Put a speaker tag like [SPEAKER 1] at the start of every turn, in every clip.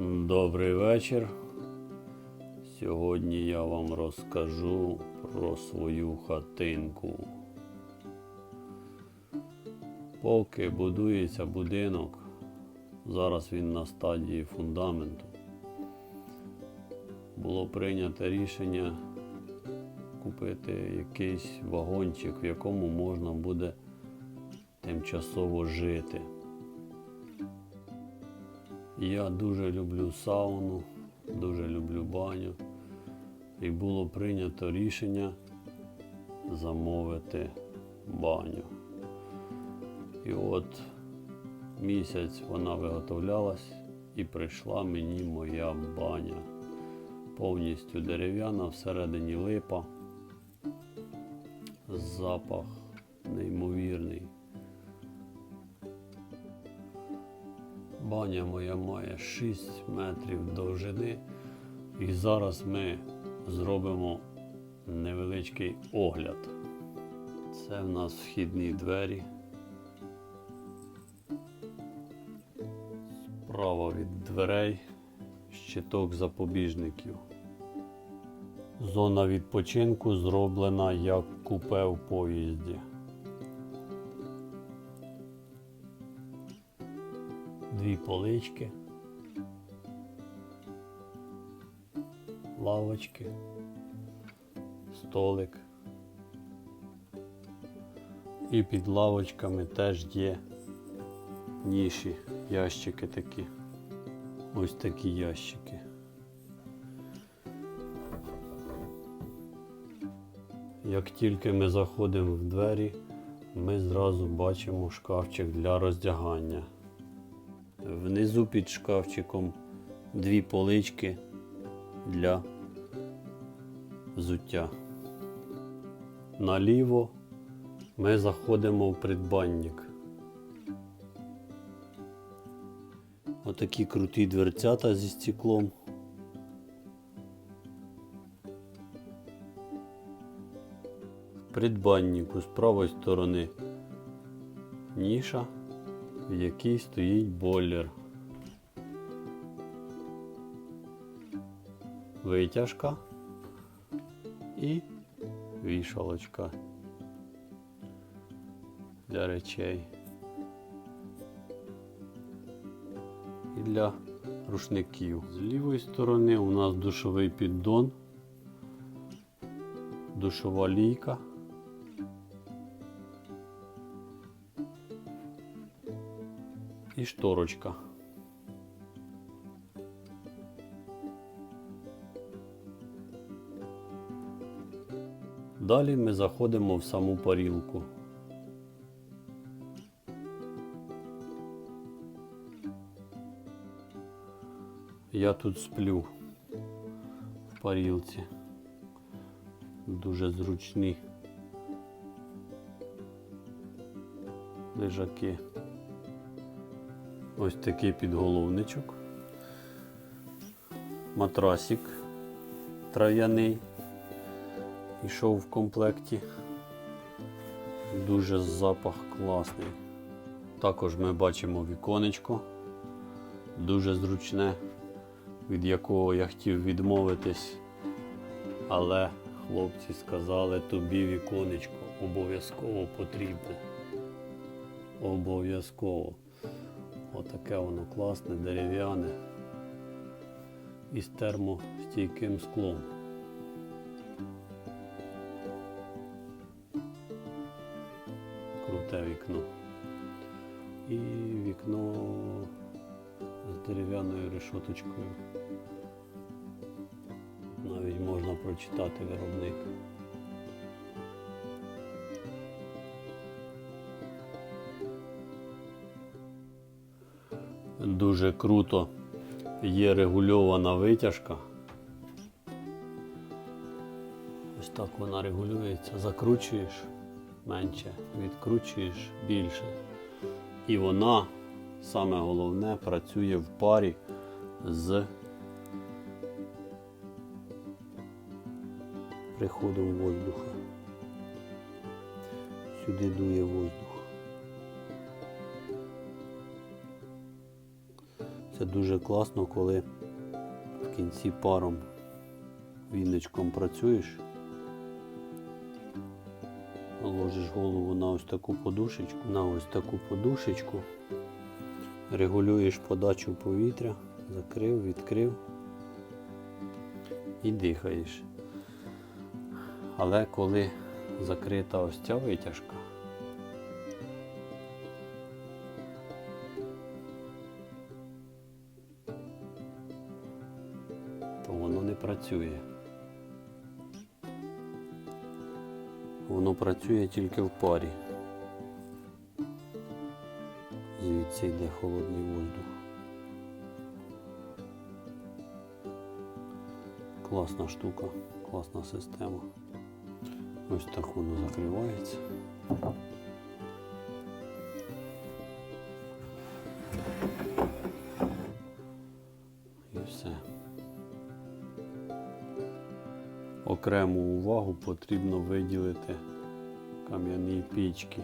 [SPEAKER 1] Добрий вечір. Сьогодні я вам розкажу про свою хатинку. Поки будується будинок, зараз він на стадії фундаменту. Було прийнято рішення купити якийсь вагончик, в якому можна буде тимчасово жити. Я дуже люблю сауну, дуже люблю баню. І було прийнято рішення замовити баню. І от місяць вона виготовлялась і прийшла мені моя баня. Повністю дерев'яна, всередині липа. Запах неймовірний. Баня моя має 6 метрів довжини. І зараз ми зробимо невеличкий огляд. Це в нас вхідні двері. Справа від дверей щиток запобіжників. Зона відпочинку зроблена як купе в поїзді. Дві полички, лавочки, столик. І під лавочками теж є ніші, ящики такі. Ось такі ящики. Як тільки ми заходимо в двері, ми зразу бачимо шкафчик для роздягання. Внизу під шкафчиком дві полички для взуття. Наліво ми заходимо в придбанник. Отакі круті дверцята зі стеклом. Придбаннику з правої сторони ніша, в якій стоїть бойлер. Витяжка і вішалочка для речей. І для рушників. З лівої сторони у нас душовий піддон, душова лійка. І шторочка. Далі ми заходимо в саму парілку. Я тут сплю в парілці. Дуже зручні лежаки. Ось такий підголовничок. Матрасик трав'яний. Ішов в комплекті. Дуже запах класний. Також ми бачимо віконечко. Дуже зручне, від якого я хотів відмовитись. Але хлопці сказали, тобі віконечко обов'язково потрібне. Обов'язково. Отаке воно класне, дерев'яне і з термостійким склом. Круте вікно. І вікно з дерев'яною решоточкою. Навіть можна прочитати виробник. Дуже круто є регульована витяжка. Ось так вона регулюється. Закручуєш менше, відкручуєш більше. І вона, саме головне, працює в парі з приходом воздуха. Сюди дує воздух. Це дуже класно, коли в кінці паром вінничком працюєш, ложиш голову на ось таку подушечку, на ось таку подушечку, регулюєш подачу повітря, закрив, відкрив і дихаєш. Але коли закрита ось ця витяжка, працює. Воно працює тільки в парі. Звідси йде холодний воздух. Класна штука, класна система. Ось так воно закривається. Окрему увагу потрібно виділити кам'яні пічки.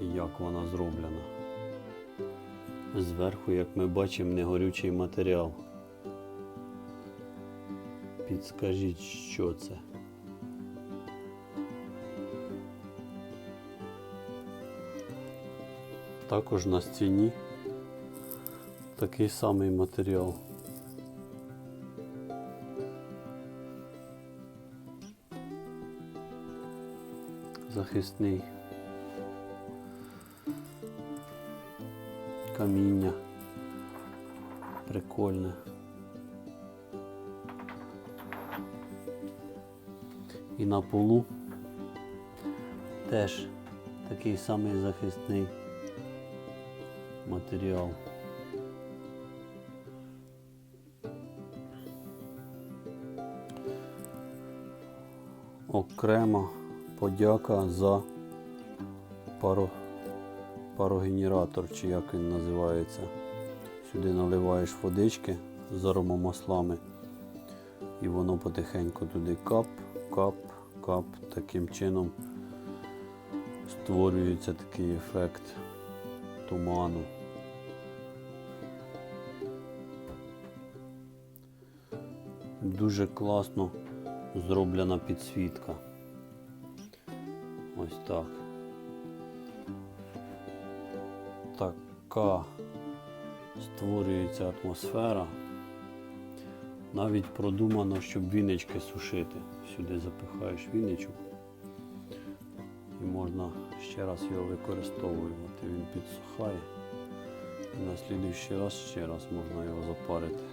[SPEAKER 1] І як вона зроблена. Зверху, як ми бачимо, негорючий матеріал. Підскажіть, що це? Також на стіні такий самий матеріал. Захисний каміння. Прикольне. І на полу теж такий самий захисний матеріал. Окрема подяка за паро, парогенератор, чи як він називається. Сюди наливаєш водички з аромамаслами і воно потихеньку туди кап, кап, кап. Таким чином створюється такий ефект туману. Дуже класно зроблена підсвітка. Ось так. Така створюється атмосфера. Навіть продумано, щоб вінички сушити. Сюди запихаєш віничок і можна ще раз його використовувати. Він підсухає. І на слідуючий раз ще раз можна його запарити.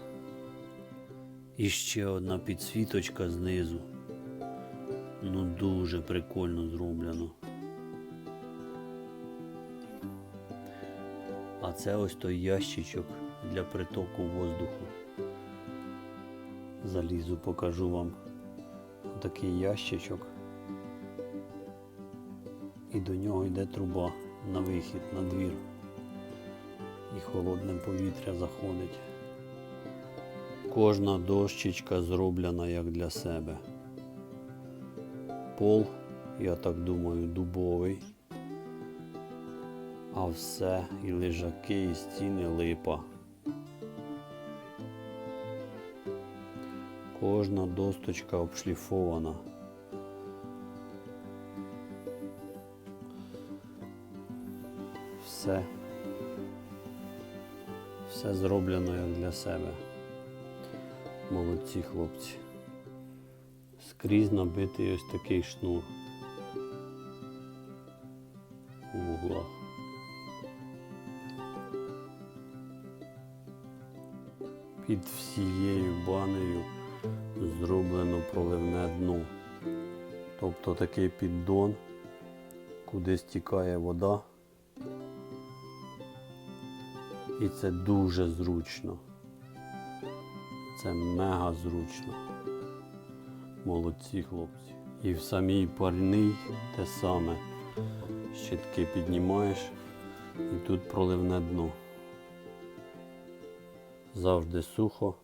[SPEAKER 1] І ще одна підсвіточка знизу. Ну дуже прикольно зроблено. А це ось той ящичок для притоку воздуху. Залізу, покажу вам такий ящичок. І до нього йде труба на вихід, на двір. І холодне повітря заходить. Кожна дощечка зроблена як для себе. Пол, я так думаю, дубовий. А все і лежаки, і стіни липа. Кожна досточка обшліфована. Все. Все зроблено як для себе. Молодці хлопці. Скрізь набитий ось такий шнур у вуглах. Під всією банею зроблено проливне дно. Тобто такий піддон, куди стікає вода. І це дуже зручно. Це мега зручно. Молодці хлопці. І в самій парній те саме. Щитки піднімаєш і тут проливне дно. Завжди сухо,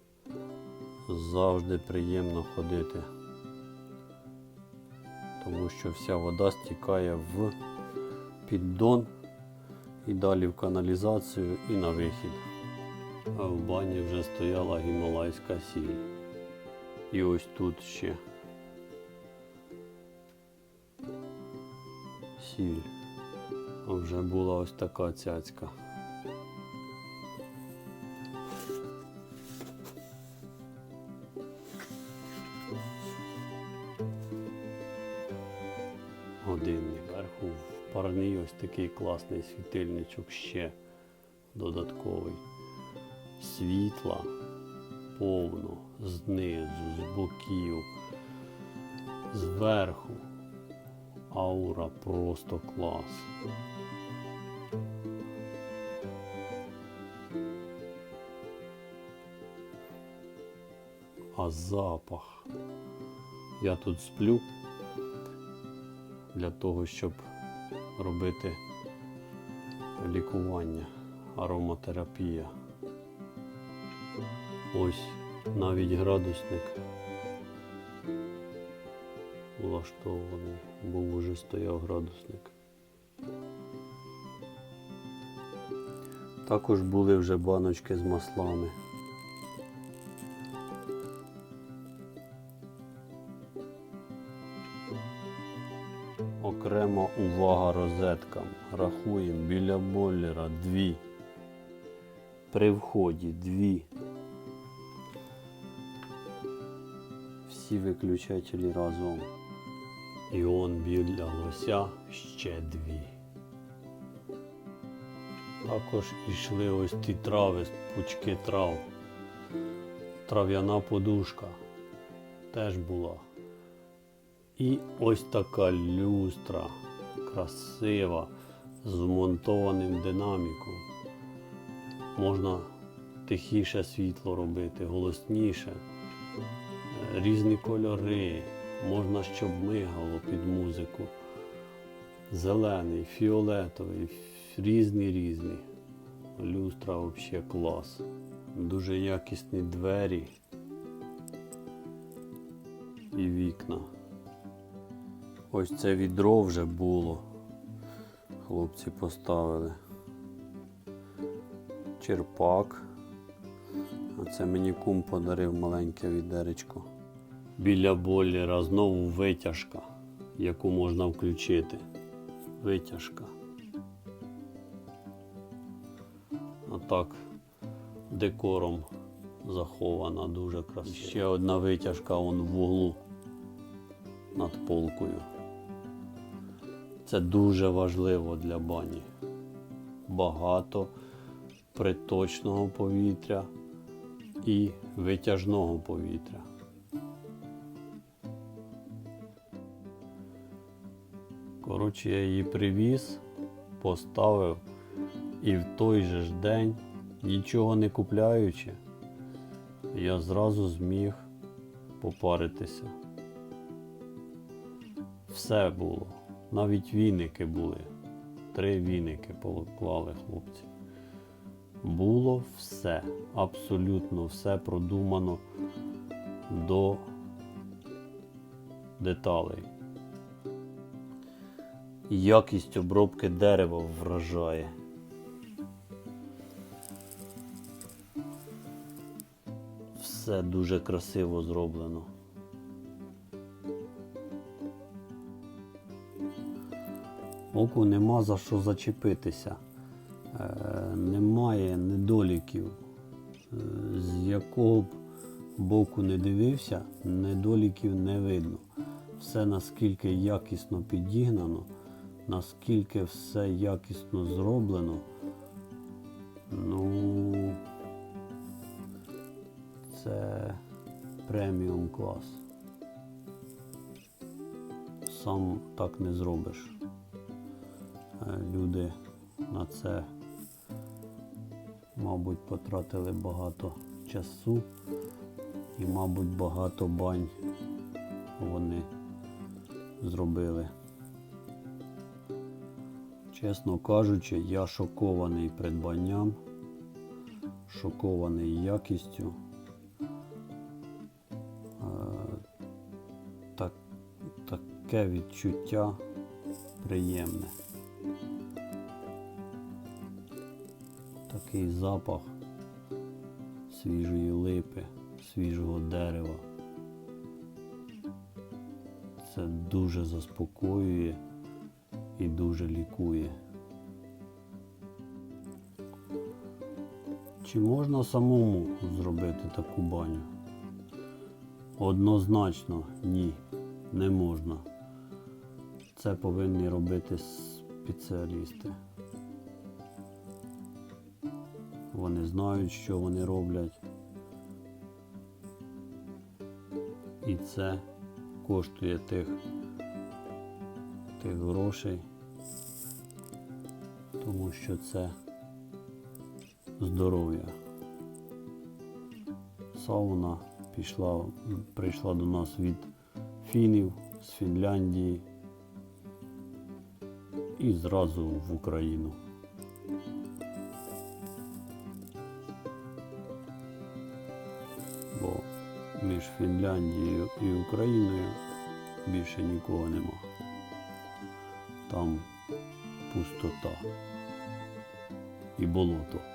[SPEAKER 1] завжди приємно ходити. Тому що вся вода стікає в піддон і далі в каналізацію і на вихід. А в бані вже стояла гімалайська сіль. І ось тут ще сіль. Вже була ось така цяцька. Годинник. Вверху в парні ось такий класний світильничок ще додатковий. Світла повно, знизу, з боків, зверху. Аура просто клас. А запах. Я тут сплю для того, щоб робити лікування, ароматерапія. Ось навіть градусник влаштований, був уже стояв градусник. Також були вже баночки з маслами. Окрема увага розеткам. Рахуємо біля бойлера дві. При вході дві. Всі виключателі разом. І он біля лося ще дві. Також йшли ось ті трави, пучки трав. Трав'яна подушка теж була. І ось така люстра, красива, з вмонтованим динаміком. Можна тихіше світло робити, голосніше, різні кольори, можна, щоб мигало під музику. Зелений, фіолетовий, різні різні. Люстра взагалі клас. Дуже якісні двері і вікна. Ось це відро вже було. Хлопці поставили. Черпак. А це мені кум подарив маленьке відеречко. Біля бойлера знову витяжка, яку можна включити. Витяжка. Отак декором захована, дуже красиво. Ще одна витяжка вон в углу над полкою. Це дуже важливо для бані. Багато приточного повітря і витяжного повітря. Коротше, я її привіз, поставив і в той же ж день, нічого не купляючи, я зразу зміг попаритися. Все було. Навіть віники були. Три віники поклали хлопці. Було все, абсолютно все продумано до деталей. Якість обробки дерева вражає. Все дуже красиво зроблено. Оку нема за що зачепитися. Е, немає недоліків. Е, з якого б боку не дивився, недоліків не видно. Все наскільки якісно підігнано, наскільки все якісно зроблено. Ну, це преміум клас. Сам так не зробиш. Е, Люди на це, мабуть, потратили багато часу і, мабуть, багато бань вони зробили. Чесно кажучи, я шокований придбанням, шокований якістю. Е, Так, таке відчуття приємне. такий запах свіжої липи, свіжого дерева. Це дуже заспокоює і дуже лікує. Чи можна самому зробити таку баню? Однозначно ні, не можна. Це повинні робити спеціалісти. Вони знають, що вони роблять. І це коштує тих, тих грошей, тому що це здоров'я. Сауна пішла, прийшла до нас від фінів з Фінляндії і зразу в Україну. Бо між Фінляндією і Україною більше нікого нема. Там пустота і болото.